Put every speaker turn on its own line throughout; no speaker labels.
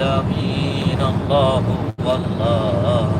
العالمين الله والله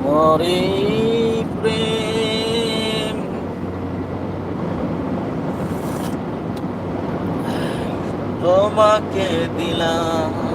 আমার প্রেম। তোমাকে দিলাম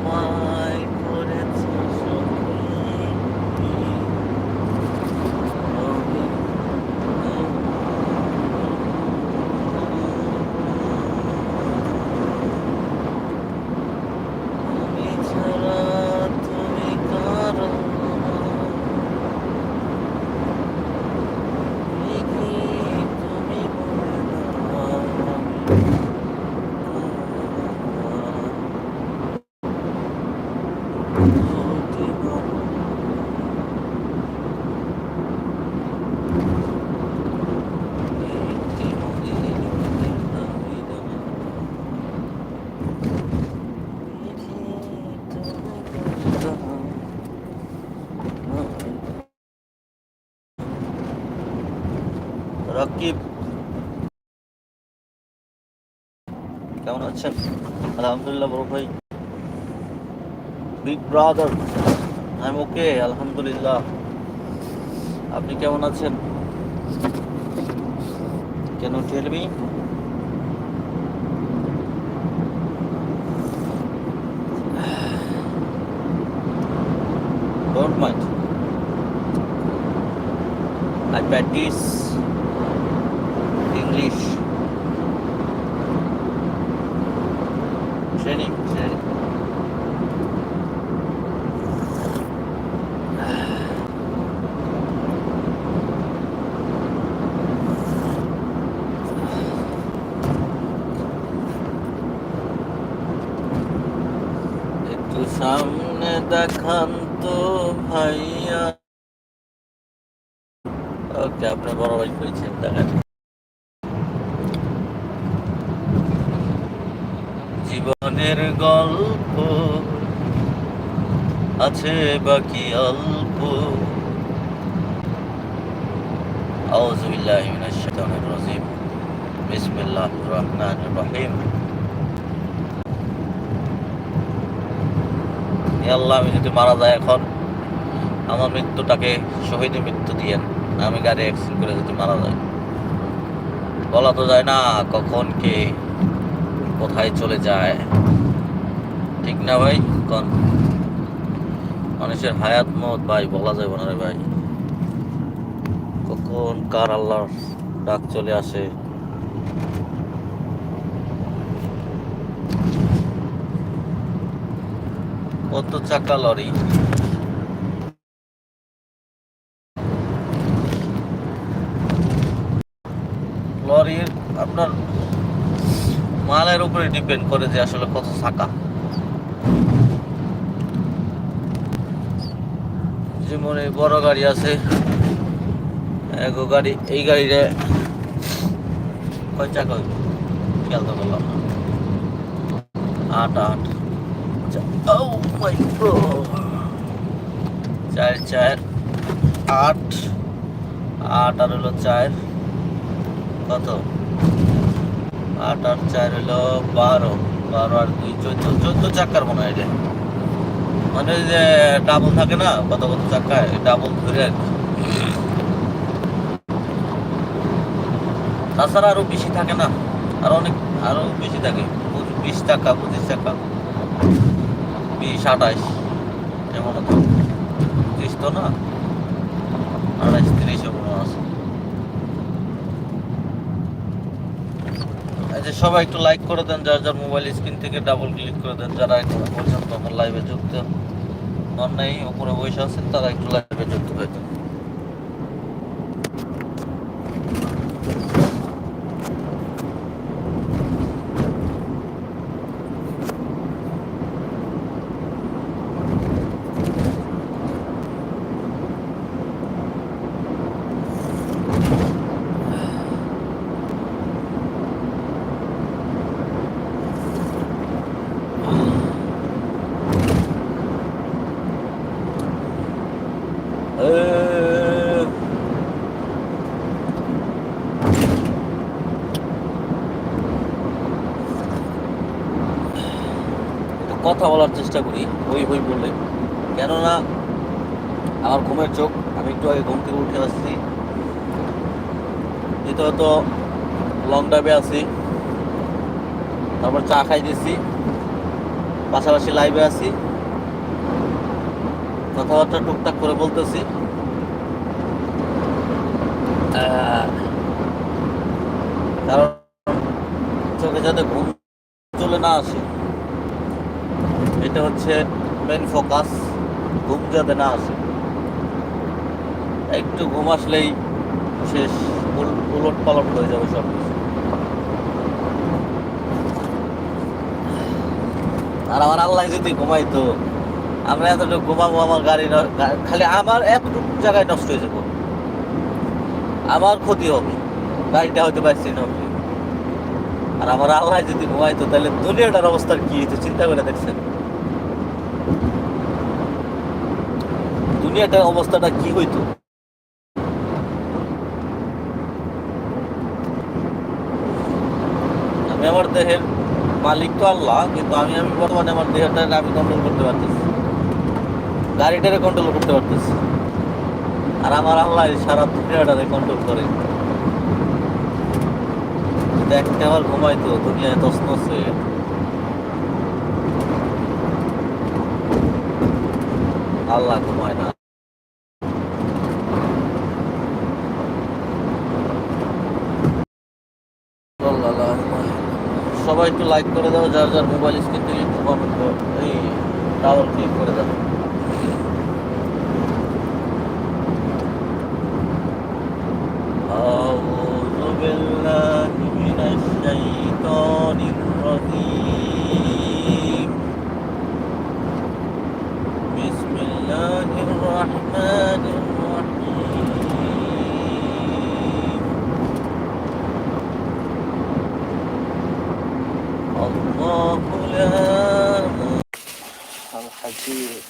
나와. কেমন আছেন? আলহামদুলিল্লাহ বড় ভাই। Big brother I am okay আলহামদুলিল্লাহ। আপনি কেমন আছেন? কেন me Don't mind. I practice শ্রেণি শ্রেণি একটু সামনে দেখান তো ভাইয়া। ওকে আপনি বড় ভাই করেছেন দেখেন। জীবনের গল্প। আছে বাকি অল্প। মিনাশ শাইতানির বিসমিল্লাহির রহমানির রহিম। আল্লাহ, আমি যদি মারা যায় এখন, আমার মৃত্যুটাকে শহীদ মৃত্যু দিয়েন আমি গাড়ি অ্যাক্সিডেন্ট করে যদি মারা যায় বলা তো যায় না, কখন কে কোথায় চলে যায়? ঠিক না ভাই? কন? মানুষের হায়াত মত ভাই, বলা যাবে না রে ভাই। কখন কার আল্লাহর ডাক চলে আসে? কত চাকা লরি? উপরে ডিপেন্ড করে যে আসলে কত চাকা যেমন এই বড় গাড়ি আছে গাড়ি, এই গাড়িতে কয় চাকা খেয়াল তো করলাম আট আট চার চার, আট আট আর হলো চার। কত? আট আর চার হলো বারো। বারো আর দুই, চোদ্দ। চোদ্দ চাকার মনে হয় মানে যে ডাবল থাকে না, কত কত চাকায় ডাবল ধরে তাছাড়া আরও বেশি থাকে না। আরও অনেক, আরও বেশি থাকে। বিশ টাকা পঁচিশ টাকা বিশ আঠাইশ এমন তো তো না? আঠাইশ তিরিশ আছে এই যে সবাই একটু লাইক করে দেন, যার যার মোবাইল স্ক্রিন থেকে ডাবল ক্লিক করে দেন, যারা এখন পর্যন্ত আমার লাইভে যুক্ত হন নাই, ওপরে বসে আছেন, তারা একটু লাইভে যুক্ত হয়ে কথা বলার চেষ্টা করি, হই হই বলে কেননা, আমার ঘুমের চোখ, আমি একটু আগে ঘুম থেকে উঠে আসছি। দ্বিতীয়ত লং ড্রাইভে আছি। তারপর চা খাইতেছি। পাশাপাশি লাইভে আছি। কথাবার্তা টুকটাক করে বলতেছি। কারণ, চোখে যাতে ঘুম চলে না আসে। এটা হচ্ছে মেন ফোকাস ঘুম যাতে না আসে। একটু ঘুম আসলেই শেষ, উল- উলট পালট হয়ে যাবে সব আর আমার আল্লাহ যদি ঘুমাইতো, আমরা এতটুকু ঘুমাবো আমার গাড়ি ন- খালি আমার এতটুকু জায়গায় নষ্ট হয়ে যাব। আমার ক্ষতি হবে, গাড়িটা হয়তো পারছি হবে আর আমার আল্লাহ যদি ঘুমাইতো, তাহলে দুনিয়াটার অবস্থা কি হতো চিন্তা করে দেখছেন। দুনিয়াটার অবস্থাটা কি হইতো? আমি আমার দেহের মালিক তো আল্লাহ, কিন্তু আমি আমি বর্তমানে আমার দেহটা আমি কন্ট্রোল করতে পারতেছি। গাড়িটারে কন্ট্রোল করতে পারতেছি। আর আমার আল্লাহ সারা দুনিয়াটারে কন্ট্রোল করে। একটা আবার ঘুমাইতো, দুনিয়ায় তসনস হয়ে আল্লাহ ঘুমায় না। সবাই একটু লাইক করে দাও, যার যার মোবাইল স্ক্রিন থেকে একটু কমেন্ট এই টাওয়ার ক্লিক করে দাও। 去